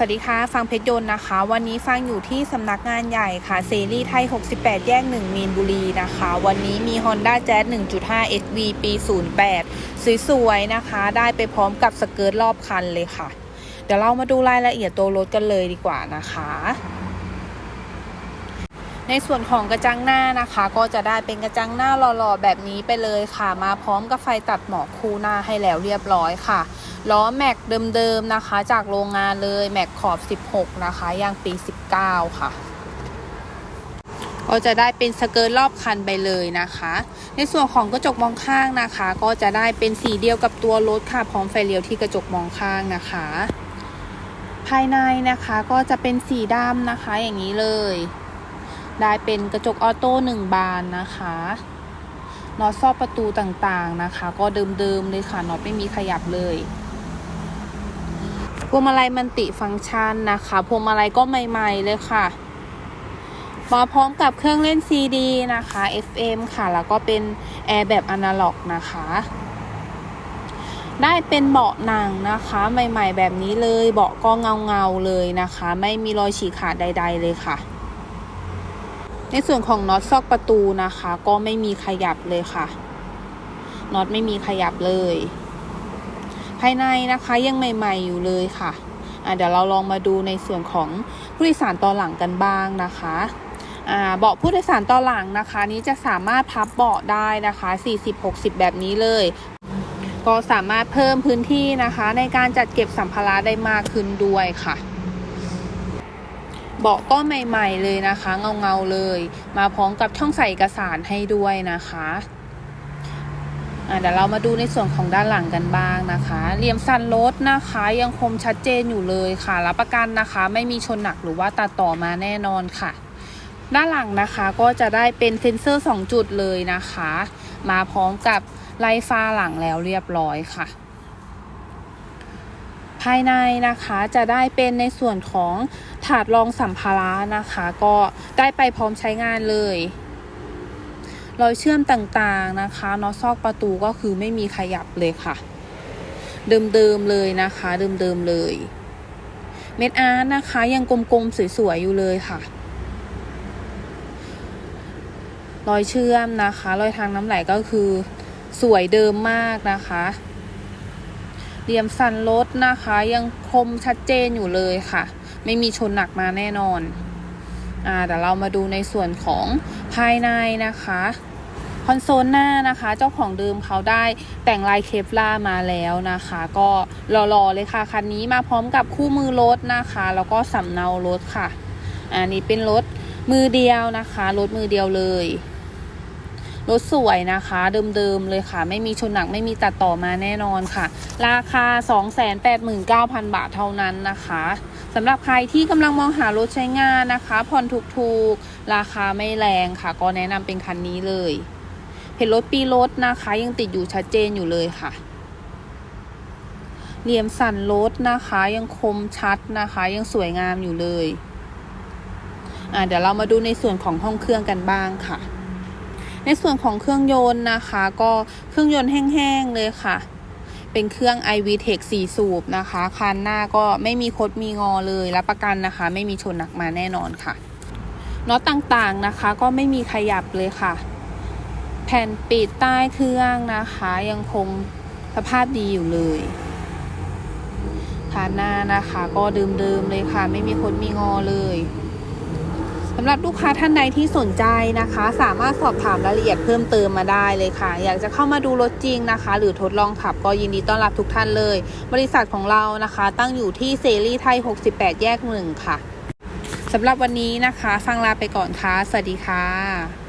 สวัสดีค่ะ ฟังเพชรยนต์นะคะ วันนี้ฟังอยู่ที่สำนักงานใหญ่ค่ะเซรีไทย 68 แยก 1 มีนบุรีนะคะ วันนี้มี Honda Jazz 1.5 SV ปี 08 สวยๆ นะคะ ได้ไปพร้อมกับสเกิร์ตรอบคันเลยค่ะ เดี๋ยวเรามาดูรายละเอียดตัวรถกันเลยดีกว่านะคะ ในส่วนของกระจังหน้านะคะ ก็จะได้เป็นกระจังหน้าหล่อๆแบบนี้ไปเลยค่ะ มาพร้อมกับไฟตัดหมอกคู่หน้าให้แล้วเรียบร้อยค่ะล้อแม็กเดิมๆนะคะ จากโรงงานเลยแม็กขอบ 16 นะคะยางปี 19 ค่ะก็จะได้เป็นสเกิร์ตรอบคันไปเลยนะคะ ในส่วนของกระจกมองข้างนะคะ ก็จะได้เป็นสีเดียวกับตัวรถค่ะพร้อมไฟเลี้ยวที่กระจกมองข้างนะคะ ภายในนะคะก็จะเป็นสีดำนะคะอย่างนี้เลย ได้เป็นกระจกออโต้หนึ่งบานนะคะน็อตซอกประตูต่างๆนะคะ ก็เดิมๆเลยค่ะน็อตไม่มีขยับเลยพวงมาลัยมันติฟังก์ชันนะคะพวงมาลัยก็ใหม่ๆเลยค่ะมาพร้อมกับเครื่องเล่น CD นะคะ FM ค่ะ แล้วก็เป็นแอร์แบบอนาล็อกนะคะ ได้เป็นเบาะหนังนะคะ ใหม่ๆแบบนี้เลย เบาะก็เงาๆเลยนะคะ ไม่มีรอยฉีกขาดใด ๆ เลยค่ะ ในส่วนของน็อตซอกประตูนะคะ ก็ไม่มีขยับเลยค่ะน็อตไม่มีขยับเลย ภายในนะคะยังใหม่ ๆ อยู่เลยค่ะะเดี๋ยวเราลองมาดูในส่วนของผู้โดยสารตอนหลังกันบ้างนะคะเบาะผู้โดยสารตอนหลังนะคะ นี้จะสามารถพับเบาะได้นะคะ 40-60 แบบนี้เลย ก็สามารถเพิ่มพื้นที่นะคะ ในการจัดเก็บสัมภาระได้มากขึ้นด้วยค่ะ เบาะก็ใหม่ๆเลยนะคะ เงาๆเลย มาพร้อมกับช่องใส่เอกสารให้ด้วยนะคะเดี๋ยวเรามาดูในส่วนของด้านหลังกันบ้างนะคะเหลี่ยมสันรถนะคะ ยังคมชัดเจนอยู่เลยค่ะ รับประกันนะคะ ไม่มีชนหนักหรือว่าตัดต่อมาแน่นอนค่ะ ด้านหลังนะคะก็จะได้เป็นเซ็นเซอร์ 2 จุดเลยนะคะ มาพร้อมกับไล่ฟ้าหลังแล้วเรียบร้อยค่ะ ภายในนะคะจะได้เป็นในส่วนของถาดรองสัมภาระนะคะ ก็ได้ไปพร้อมใช้งานเลยรอยเชื่อมต่างๆนะคะน็อตซอกประตูก็คือไม่มีขยับเลยค่ะ เดิมๆเลยนะคะ เดิมๆเลย เม็ดอาร์ตนะคะยังกลมๆสวยๆอยู่เลยค่ะรอยเชื่อมนะคะรอยทางน้ำไหลก็คือสวยเดิมมากนะคะ เหลี่ยมสันรถนะคะ ยังคมชัดเจนอยู่เลยค่ะ ไม่มีชนหนักมาแน่นอนอ่าแต่เรามาดูในส่วนของภายในนะคะคอนโซลหน้านะคะ เจ้าของเดิมเขาได้แต่งลายเคปล่ามาแล้วนะคะ ก็รอๆเลยค่ะ คันนี้มาพร้อมกับคู่มือรถนะคะ แล้วก็สำเนารถค่ะ อันนี้เป็นรถมือเดียวนะคะ รถมือเดียวเลย รถสวยนะคะ เดิมๆเลยค่ะ ไม่มีชนหนักไม่มีตัดต่อมาแน่นอนค่ะ ราคา 289,000 บาทเท่านั้นนะคะสำหรับใครที่กำลังมองหารถใช้งานนะคะผ่อนถูกๆ ราคาไม่แรงค่ะ ก็แนะนำเป็นคันนี้เลยเพจรถปีรถนะคะ ยังติดอยู่ชัดเจนอยู่เลยค่ะเหลี่ยมสันรถนะคะ ยังคมชัดนะคะ ยังสวยงามอยู่เลยอ่าเดี๋ยวเรามาดูในส่วนของห้องเครื่องกันบ้างค่ะ ในส่วนของเครื่องยนต์นะคะ ก็เครื่องยนต์แห้งๆเลยค่ะ เป็นเครื่อง iVTEC 4สูบนะคะคันหน้าก็ไม่มีคดมีงอเลยรับประกันนะคะ ไม่มีชนหนักมาแน่นอนค่ะน็อตต่างๆนะคะก็ไม่มีขยับเลยค่ะ แผ่นปิดใต้เครื่องนะคะ ยังคงสภาพดีอยู่เลยคันหน้านะคะ ก็เดิมๆเลยค่ะ ไม่มีคดมีงอเลย สำหรับลูกค้าท่านใดที่สนใจนะคะ สามารถสอบถามรายละเอียดเพิ่มเติมมาได้เลยค่ะ อยากจะเข้ามาดูรถจริงนะคะ หรือทดลองขับก็ยินดีต้อนรับทุกท่านเลย บริษัทของเรานะคะ ตั้งอยู่ที่เซรีไทย 68 แยกหนึ่งค่ะสำหรับวันนี้นะคะ ฟังลาไปก่อนค่ะ สวัสดีค่ะ